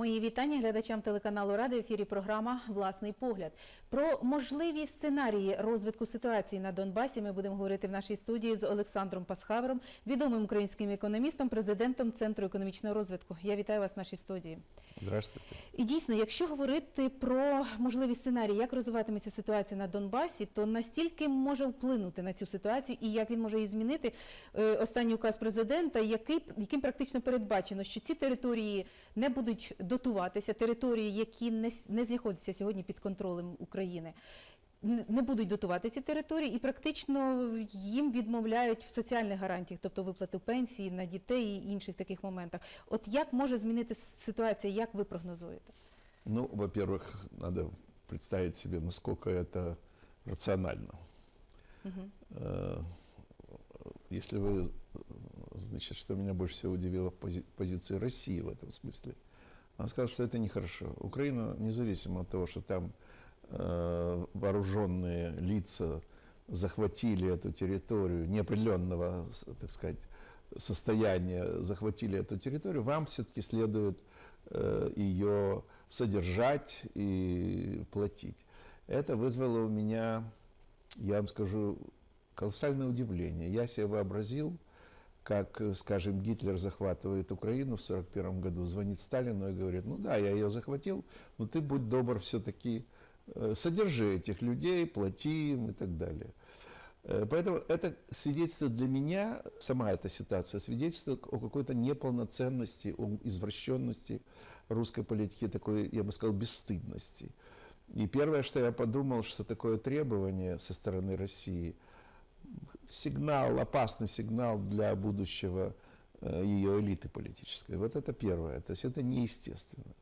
Мої вітання глядачам телеканалу Ради. В ефірі програма Власний погляд. Про можливі сценарії розвитку ситуації на Донбасі ми будемо говорити в нашій студії з Олександром Пасхавером, відомим українським економістом, президентом Центру економічного розвитку. Я вітаю вас в нашій студії. Здравствуйте. І дійсно, якщо говорити про можливі сценарії, як розвиватиметься ситуація на Донбасі, то настільки може вплинути на цю ситуацію і як він може її змінити е, останній указ президента, який яким практично передбачено, що ці території не будуть дотуватися, території, які не, с- не знаходяться сьогодні під контролем України. н- Не будуть дотувати ці території, і практично їм відмовляють в соціальних гарантіях, тобто виплату пенсії на дітей і інших таких моментах. От як може змінити ситуація, як ви прогнозуєте? Ну, во-первых, надо представить себе, насколько это рационально. Э, Если вы, э, значит, что меня больше всего удивило в пози- позиции России в этом смысле, она сказала, что это нехорошо. Украина, независимо от того, что там э, вооруженные лица захватили эту территорию неопределенного, так сказать, состояния, захватили эту территорию, вам все-таки следует э, ее содержать и платить. Это вызвало у меня, я вам скажу, колоссальное удивление. Я себе вообразил, как, э, скажем, Гитлер захватывает Украину в 1941 году, звонит Сталину и говорит, ну да, я ее захватил, но ты будь добр все-таки содержи этих людей, плати им и так далее. Э, Поэтому это свидетельствует для меня, сама эта ситуация, свидетельствует о какой-то неполноценности, о извращенности русской политики, такой, я бы сказал, бесстыдности. И первое, что я подумал, что такое требование со стороны России, сигнал, опасный сигнал для будущего э, ее элиты политической. Вот это первое. То есть это неестественно.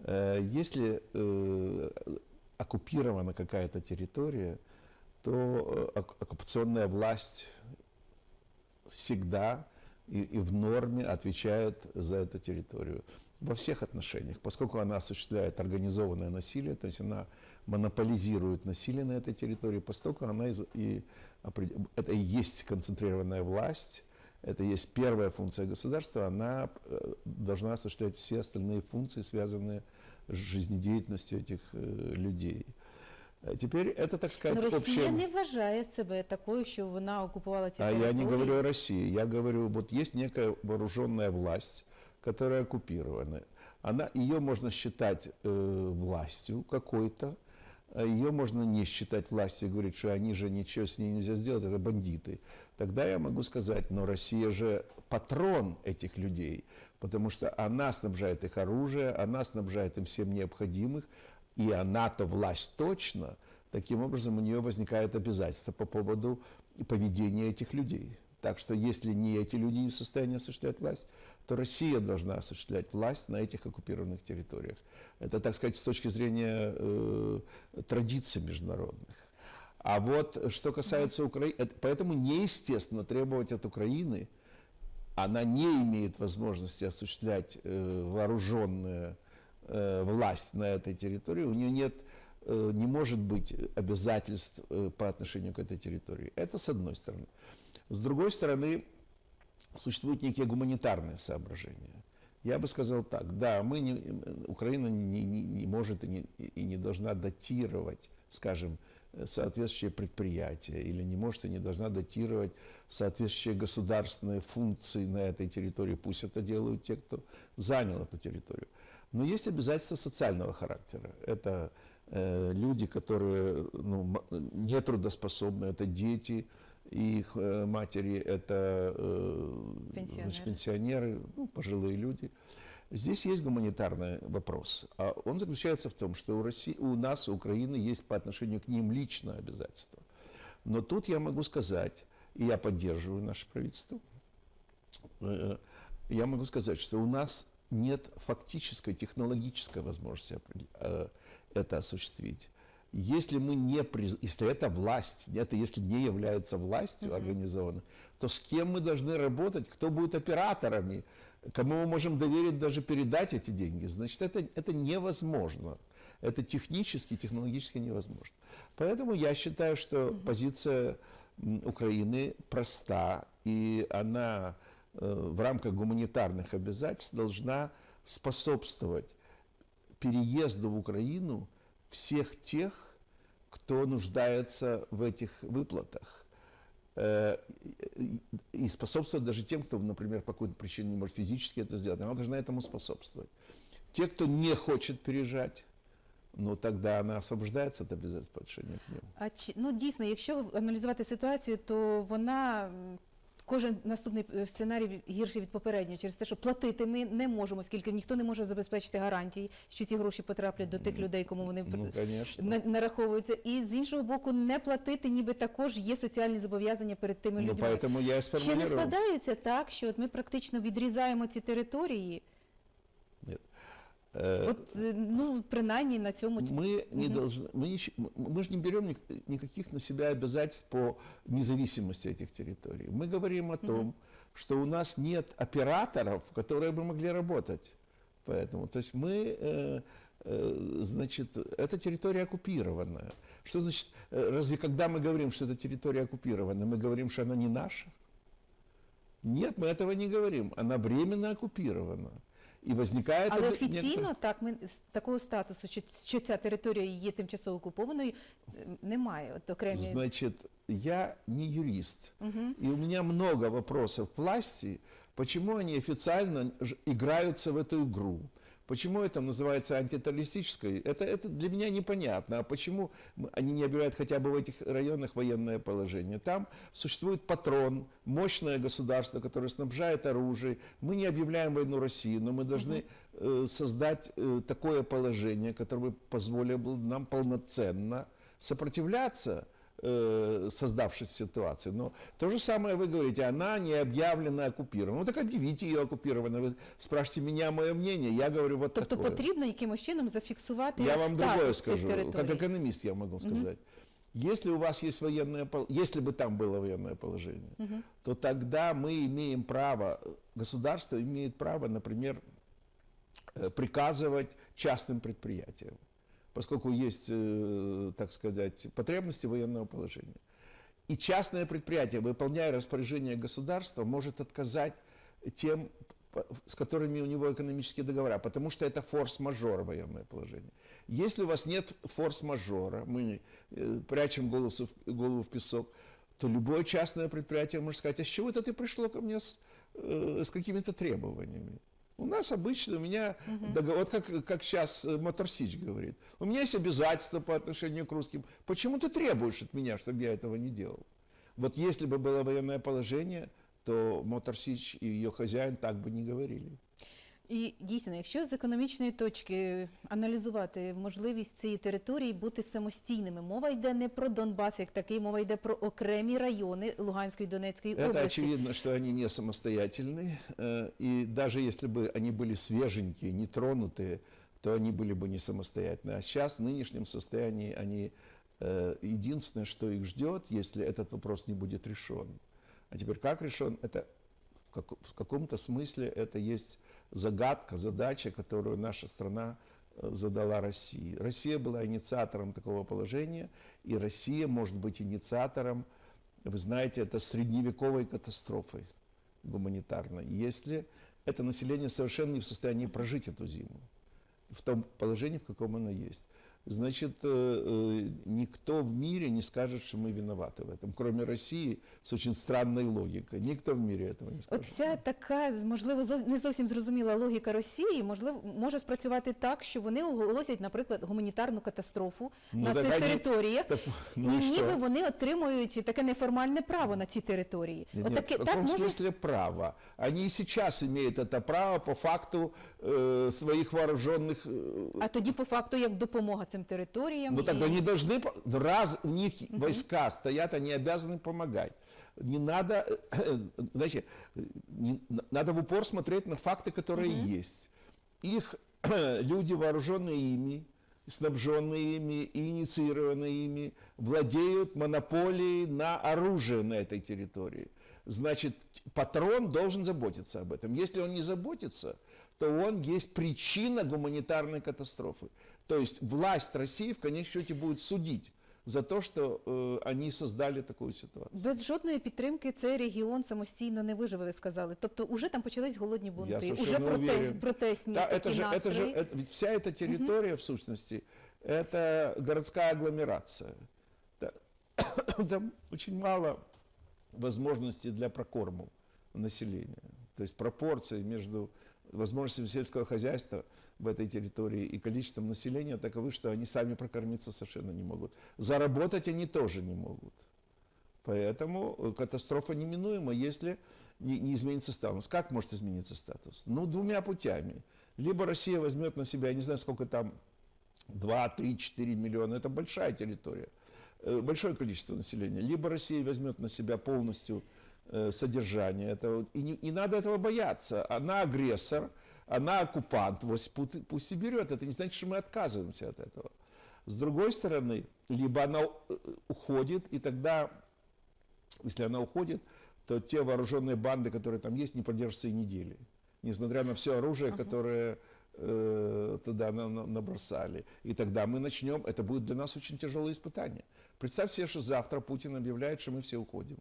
Э, Если э, оккупирована какая-то территория, то ок- оккупационная власть всегда и в норме отвечает за эту территорию во всех отношениях, поскольку она осуществляет организованное насилие, то есть она монополизирует насилие на этой территории, поскольку она из- и, опред- это и есть концентрированная власть, это и есть первая функция государства, она э, должна осуществлять все остальные функции, связанные с жизнедеятельностью этих э, людей. Э, Теперь это, так сказать, Ну, Росія общее- не вважає себе такою, що вона окупувала ці а я території. не говорю о России, я говорю, вот есть некая вооруженная власть, которая оккупирована. Она, ее можно считать э, властью какой-то, а ее можно не считать властью и говорить, что они же ничего с ней нельзя сделать, это бандиты. Тогда я могу сказать, но Россия же патрон этих людей, потому что она снабжает их оружием, она снабжает им всем необходимых, и она-то власть точно, таким образом у нее возникает обязательство по поводу поведения этих людей. Так что если не эти люди не в состоянии осуществлять власть, то Россия должна осуществлять власть на этих оккупированных территориях. Это, так сказать, с точки зрения э, традиций международных. А вот что касается Украины, поэтому неестественно требовать от Украины, она не имеет возможности осуществлять э, вооруженную э, власть на этой территории, у нее нет, э, не может быть обязательств э, по отношению к этой территории. Это с одной стороны. С другой стороны, существуют некие гуманитарные соображения. Я бы сказал так, да, мы не, Украина не, не- не может и не, и не должна датировать, скажем, соответствующие предприятия, или не может и не должна датировать соответствующие государственные функции на этой территории. Пусть это делают те, кто занял эту территорию. Но есть обязательства социального характера. Это э, люди, которые ну, нетрудоспособны, это дети, их э, матери, это э, Пенсионеры. значит, пенсионеры, ну, пожилые люди. Здесь есть гуманитарный вопрос. А он заключается в том, что у, России, у нас, у Украины есть по отношению к ним личное обязательство. Но тут я могу сказать, и я поддерживаю наше правительство, э, я могу сказать, что у нас нет фактической технологической возможности это осуществить. Если мы не приз- если это власть, это если не является властью организованной, то с кем мы должны работать, кто будет операторами, кому мы можем доверить даже передать эти деньги, значит, это, это невозможно. Это технически, технологически невозможно. Поэтому я считаю, что позиция м, Украины проста, и она э, в рамках гуманитарных обязательств должна способствовать переезду в Украину всех тех, кто нуждается в этих выплатах. Э, и- И способствовать даже тем, кто, например, по какой-то причине не может физически это сделать. Она должна этому способствовать. Те, кто не хочет переезжать, ну тогда она освобождается от обязательств по отношению к ним. А чи ну дійсно, якщо аналізувати ситуацію, то вона м, кожен наступний е, сценарій гірший від попереднього через те, що платити ми не можемо, оскільки ніхто не може забезпечити гарантії, що ці гроші потраплять до тих людей, кому вони Ну, на- нараховуються. І з іншого боку, не платити, ніби також є соціальні зобов'язання перед тими Ну, людьми. я Чи не складається так, що от ми практично відрізаємо ці території? Э, От е, ну принаймні на цьому Мы не должны, мы, мы же не берем ни- никаких на себя обязательств по независимости этих территорий. Мы говорим о том, что у нас нет операторов, которые бы могли работать. Поэтому, то есть мы, э, э, значит, эта территория оккупированная. Что значит, э, разве когда мы говорим, что эта территория оккупирована, мы говорим, что она не наша? Нет, мы этого не говорим. Она временно оккупирована И возникает... Але это офіційно некоторые- так ми з такого статусу, що, що ця територія є тимчасово окупованою, е, немає. От окремі Значит, я не юрист, и у меня много вопросов к власти, почему они официально ж- играются в эту игру. Почему это называется антитеррористической? Это, это для меня непонятно. А почему они не объявляют хотя бы в этих районах военное положение? Там существует патрон, мощное государство, которое снабжает оружием. Мы не объявляем войну России, но мы должны э, создать э, такое положение, которое бы позволило нам полноценно сопротивляться э, создавшейся ситуации. Но то же самое вы говорите, она не объявлена оккупированной. Ну так объявите ее оккупированной. Вы спрашиваете меня мое мнение, я говорю вот тобто такое. потрібно якимось чином зафіксувати Я вам другое статус цих скажу, как територій. экономист я могу сказать. Если у вас есть военное положение, если бы там было военное положение, то тогда мы имеем право, государство имеет право, например, э, приказывать частным предприятиям, поскольку есть, э, так сказать, потребности военного положения. И частное предприятие, выполняя распоряжение государства, может отказать тем, с которыми у него экономические договора, потому что это форс-мажор военное положение. Если у вас нет форс-мажора, мы э, прячем голову в песок, то любое частное предприятие может сказать, а с чего это ты пришло ко мне с, э, с какими-то требованиями? У нас обычно, у меня договор, вот как, как сейчас э, Мотор Сич говорит, у меня есть обязательства по отношению к русским. Почему ты требуешь от меня, чтобы я этого не делал? Вот если бы было военное положение, то Мотор Сич и ее хозяин так бы не говорили. І дійсно, якщо з економічної точки аналізувати можливість цієї території бути самостійними, мова йде не про Донбас як такий, мова йде про окремі райони Луганської і Донецької Это області. очевидно, что они не самостоятельны, э, и даже если бы они были свеженькие, нетронутые, то они были бы не самостоятельны. А сейчас в нынешнем состоянии они э, единственное, что их ждет, если этот вопрос не будет решен. А теперь как решен, это в, как- в каком-то смысле это есть загадка, задача, которую наша страна э, задала России. Россия была инициатором такого положения, и Россия может быть инициатором, вы знаете, это средневековой катастрофой гуманитарной, если это население совершенно не в состоянии прожить эту зиму в том положении, в каком оно есть. Значит, э, э, никто в мире не скажет, что мы виноваты в этом, кроме России с очень странной логикой. Никто в мире этого не скажет. Оця така, можливо, зов- не зовсім зрозуміла логіка Росії, можливо, може спрацювати так, що вони оголосять, наприклад, гуманітарну катастрофу Ну, на так цих они- територіях, так, ну і і що? ніби вони отримують таке неформальне право на ці території. Нет, От нет, таке- в так каком може смысле право? Они и сейчас имеют это право по факту э, своих вооруженных э, А тоді, по факту, як допомога цим територіям. Ну так і- они должны, раз у них войска стоят, они обязаны помогать. Не надо, значит, не- надо в упор смотреть на факты, которые есть. Их люди, вооруженные ими, снабженные ими и инициированные ими, владеют монополией на оружие на этой территории Значит, патрон должен заботиться об этом. Если он не заботится, то он есть причина гуманитарной катастрофы. То есть власть России в конечном счете будет судить за то, что э, они создали такую ситуацию. Без жодної підтримки цей регіон самостійно не виживе, ви сказали. Тобто, уже там почались голодні бунти, уже совершенно проте, уверен. протестні Да, такі это же, это настрої. же, это- ведь вся эта территория, в сущности, это городская агломерация. Да. Там очень мало возможностей для прокорму населения. То есть пропорции между возможностями сельского хозяйства в этой территории и количеством населения таковы, что они сами прокормиться совершенно не могут. Заработать они тоже не могут. Поэтому э, катастрофа неминуема, если не, не изменится статус. Как может измениться статус? Ну, двумя путями. Либо Россия возьмет на себя, я не знаю, сколько там, 2, 3, 4 миллиона, это большая территория, большое количество населения. Либо Россия возьмет на себя полностью э, содержание этого. И не, не надо этого бояться. Она агрессор, она оккупант, пусть, пусть и берет. Это не значит, что мы отказываемся от этого. С другой стороны, либо она э, уходит, и тогда если она уходит, то те вооруженные банды, которые там есть, не продержатся и недели. Несмотря на все оружие, которое э, туда на- на- набросали. И тогда мы начнем, это будет для нас очень тяжелое испытание. Представь себе, что завтра Путин объявляет, что мы все уходим.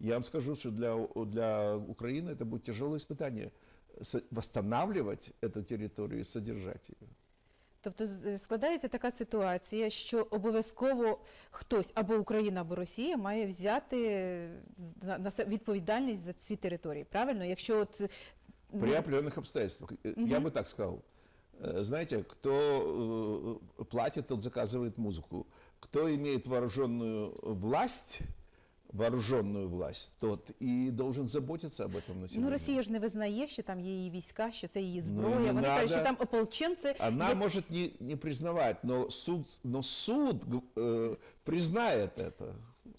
Я вам скажу, что для, У- для Украины это будет тяжелое испытание. С- Восстанавливать эту территорию и содержать ее. Тобто з- складається така ситуація, що обов'язково хтось або Україна, або Росія має взяти з- на, на себе відповідальність за ці території. Правильно? Якщо от ну, При определенных обстоятельствах. Э, Я бы так сказал. Э, Знаете, кто э, платит, тот заказывает музыку. Кто имеет вооруженную власть, вооруженную власть, тот и должен заботиться об этом населении. ну Росія ж не визнає, що там є її війська, що це її Ну, зброя. не Вони кажуть, що надо. там ополченці. Она є- может не, не признавать, но суд, но суд э, признает это.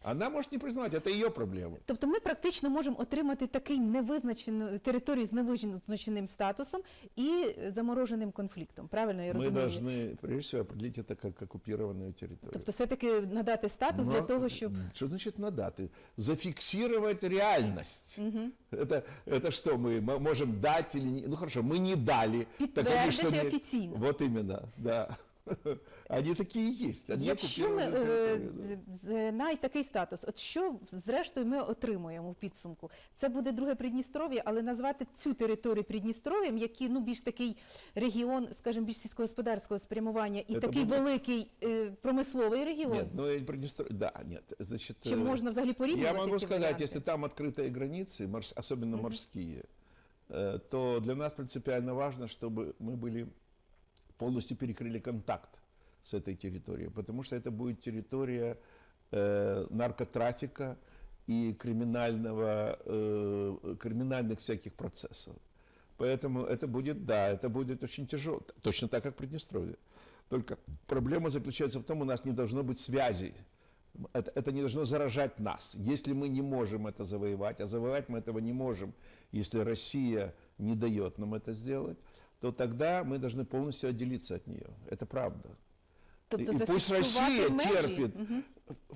Она может не признавать, это ее проблема. Тобто ми практично можемо отримати такий невизначену територію з невизначеним статусом і замороженим конфліктом. Правильно я Мы розумію? должны, прежде всего, определить это как оккупированную территорию. Тобто, все-таки надати статус для Но- того, щоб Что значит на даты? Зафиксировать реальность. Это, это что, мы м- можем дать или не? Ну хорошо, мы не дали. Так они что, Підтвердити не- офіційно. Вот именно, да. Они такие и есть. Они Якщо ми оккупированные е, территории, да. з- знає такий статус, от що зрештою ми отримуємо в підсумку? Це буде друге Придністров'я, але назвати цю територію Придністров'ям, який ну більш такий регіон, скажімо, більш сільськогосподарського спрямування і Це такий буде- великий е, промисловий регіон. Нет, ну я не Приднестровье- Да, нет. Значит, Чи э, можна взагалі Я порівнювати могу ці сказать, варіанти? если там открытые границы, морс- особенно морские, э, то для нас принципиально важно, чтобы мы были полностью перекрыли контакт с этой территорией, потому что это будет территория э, наркотрафика и криминального, э, криминальных всяких процессов. Поэтому это будет, да, это будет очень тяжело, точно так, как Приднестровье. Только проблема заключается в том, у нас не должно быть связей это, это не должно заражать нас. Если мы не можем это завоевать, а завоевать мы этого не можем, если Россия не дает нам это сделать, то тогда мы должны полностью отделиться от нее. Это правда. Тобто и пусть зафіксувати Россия межі. терпит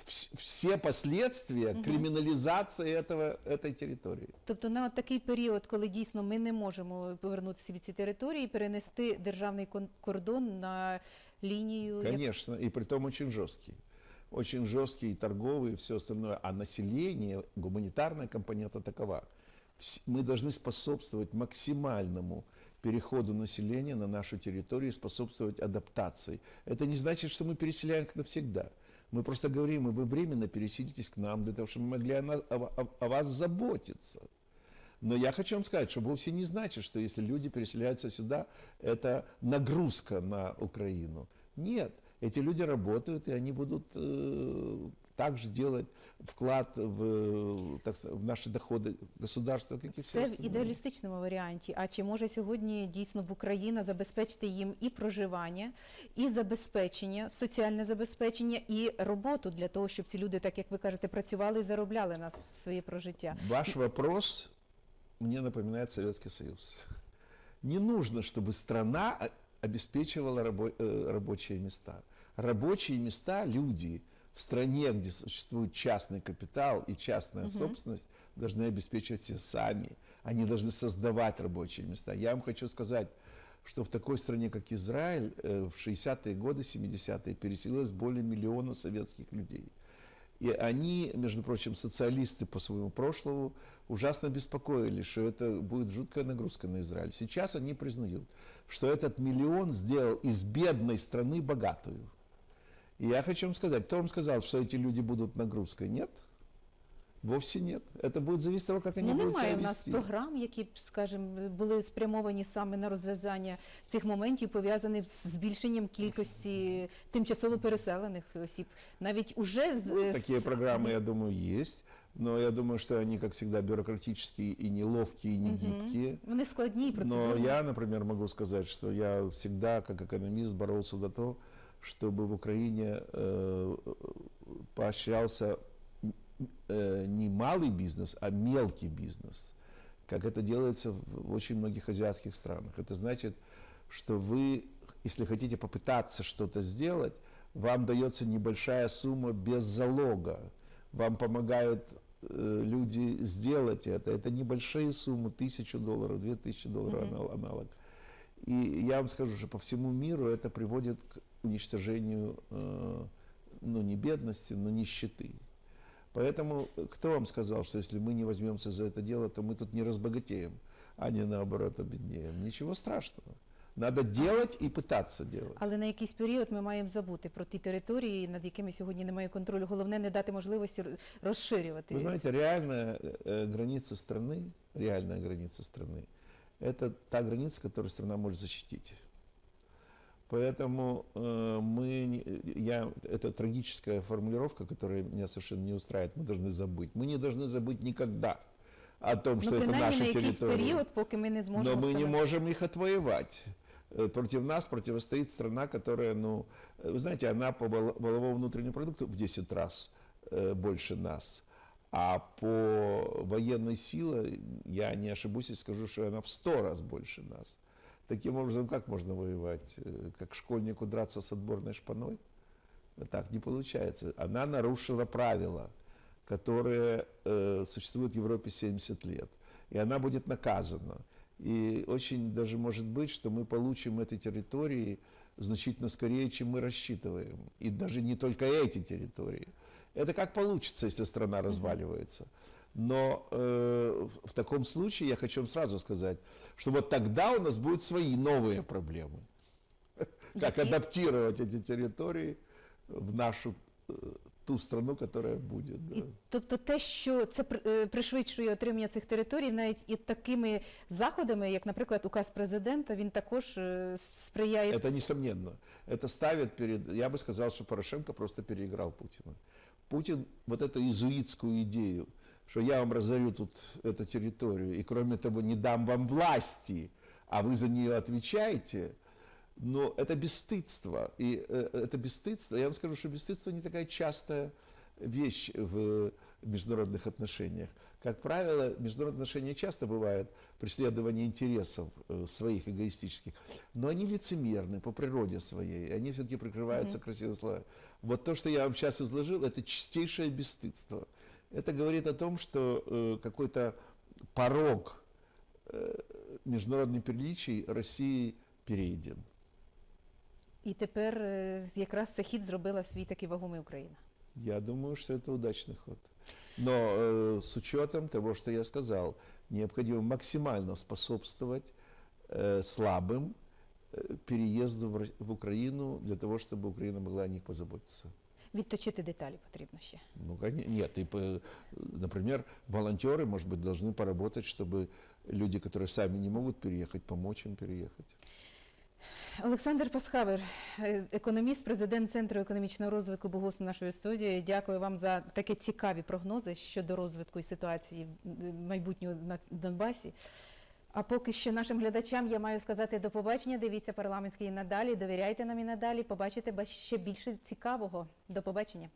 вс- все последствия криминализации этого, этой территории. Тобто на от такий період, коли дійсно ми не можемо повернутися від цієї території, перенести державний кон- кордон на лінію як- Конечно, и при том очень жесткий. Очень жесткий и торговый, и все остальное. А население, гуманитарная компонента такова. Вс- Мы должны способствовать максимальному переходу населения на нашу территорию и способствовать адаптации. Это не значит, что мы переселяем их навсегда. Мы просто говорим, вы временно переселитесь к нам для того, чтобы мы могли о, нас- о- о- о вас заботиться. Но я хочу вам сказать, что вовсе не значит, что если люди переселяются сюда, это нагрузка на Украину. Нет, эти люди работают, и они будут э, также делать вклад в, э, так сказать, в наши доходы государства, как и все Це в остальные. ідеалістичному варіанті. А чи може сьогодні дійсно в Україна забезпечити їм і проживання, і забезпечення, соціальне забезпечення, і роботу для того, щоб ці люди, так як ви кажете, працювали і заробляли на с- своє прожиття? Ваш вопрос мне напоминает Советский Союз. Не нужно, чтобы страна о- обеспечивала рабо- э, рабочие места. Рабочие места люди В стране, где существует частный капитал и частная собственность, должны обеспечивать все сами. Они должны создавать рабочие места. Я вам хочу сказать, что в такой стране, как Израиль, э, в 60-е годы, 70-е переселилось более миллиона советских людей. И они, между прочим, социалисты по своему прошлому, ужасно беспокоились, что это будет жуткая нагрузка на Израиль. Сейчас они признают, что этот миллион сделал из бедной страны богатую. И я хочу вам сказать, кто вам сказал, что эти люди будут нагрузкой? Нет. Вовсе нет. Это будет зависеть от того, как они Ну, будут немає себя в нас вести. програм, які б, скажімо, були спрямовані саме на розв'язання цих моментів, пов'язаних з збільшенням кількості тимчасово переселених осіб. Навіть уже з е, Такие з- программы, я думаю, есть. Но я думаю, что они, как всегда, бюрократические и неловкие, и не гибкие. вони складні і Но процедурні. я, например, могу сказать, что я всегда, как экономист, боролся за то, чтобы в Украине э, поощрялся э, не малый бизнес, а мелкий бизнес, как это делается в очень многих азиатских странах. Это значит, что вы, если хотите попытаться что-то сделать, вам дается небольшая сумма без залога. Вам помогают э, люди сделать это. Это небольшие суммы, тысячу долларов, две тысячи долларов анал- аналог. И я вам скажу, что по всему миру это приводит к уничтожению, э, ну не бедности, но нищеты. Поэтому э, кто вам сказал, что если мы не возьмемся за это дело, то мы тут не разбогатеем, а не наоборот обеднеем? Ничего страшного. Надо делать и пытаться делать. Але на якийсь період ми маємо забути про ті території, над якими сьогодні немає контролю. Головне не дати можливості р- розширювати. Вы знаете, реальная э, граница страны, реальная граница страны, это та граница, которую страна может защитить. Поэтому э, мы, не- я, это трагическая формулировка, которая меня совершенно не устраивает, мы должны забыть. Мы не должны забыть никогда о том, ну, что это принаймні наши на якийсь территории. період, поки ми не Но зможемо мы не встановити. можем их отвоевать. Э, Против нас противостоит страна, которая, ну, э, вы знаете, она по валовому внутреннему продукту в 10 раз э, больше нас. А по военной силе, я не ошибусь и скажу, что она в 100 раз больше нас. Таким образом, как можно воевать? Э, Как школьнику драться с отборной шпаной? Так не получается. Она нарушила правила, которые э, существуют в Европе 70 лет. И она будет наказана. И очень даже может быть, что мы получим эти территории значительно скорее, чем мы рассчитываем. И даже не только эти территории. Это как получится, если страна разваливается. Но э, в, в таком случае я хочу вам сразу сказать, что вот тогда у нас будут свои новые проблемы. Как Какие? адаптировать эти территории в нашу э, ту страну, которая будет. да. І, тобто те, що це при- е, пришвидшує отримання цих територій, навіть і такими заходами, як, наприклад, указ президента, він також е, с- сприяє Это несомненно. Это ставит перед... Я бы сказал, что Порошенко просто переиграл Путина. Путин вот эту изуитскую идею, что я вам разорю тут эту территорию, и кроме того не дам вам власти, а вы за нее отвечаете, но это бесстыдство. И э, это бесстыдство, я вам скажу, что бесстыдство не такая частая вещь в международных отношениях. Как правило, международные отношения часто бывают преследование интересов э, своих эгоистических, но они лицемерны по природе своей, они все-таки прикрываются красивыми словами. Вот то, что я вам сейчас изложил, это чистейшее бесстыдство. Это говорит о том, что э, какой-то порог э, международных приличий России перейден. І тепер е, якраз цей хід зробила свій такий вагомий Україна. Я думаю, что это удачный ход. Но э, с учетом того, что я сказал, необходимо максимально способствовать э, слабым э, переезду в, Ро- в Украину для того, чтобы Украина могла о них позаботиться. Відточити деталі потрібно ще. Ну, коне- нет, и, по- например, волонтеры, может быть, должны поработать, чтобы люди, которые сами не могут переехать, помочь им переехать. Олександр Пасхавер, е, економіст, президент Центру економічного розвитку Богосу нашої студії. Дякую вам за такі цікаві прогнози щодо розвитку і ситуації в- майбутнього на Донбасі. А поки що нашим глядачам я маю сказати до побачення. Дивіться парламентський і надалі. Довіряйте нам і надалі. Побачите ще більше цікавого. До побачення.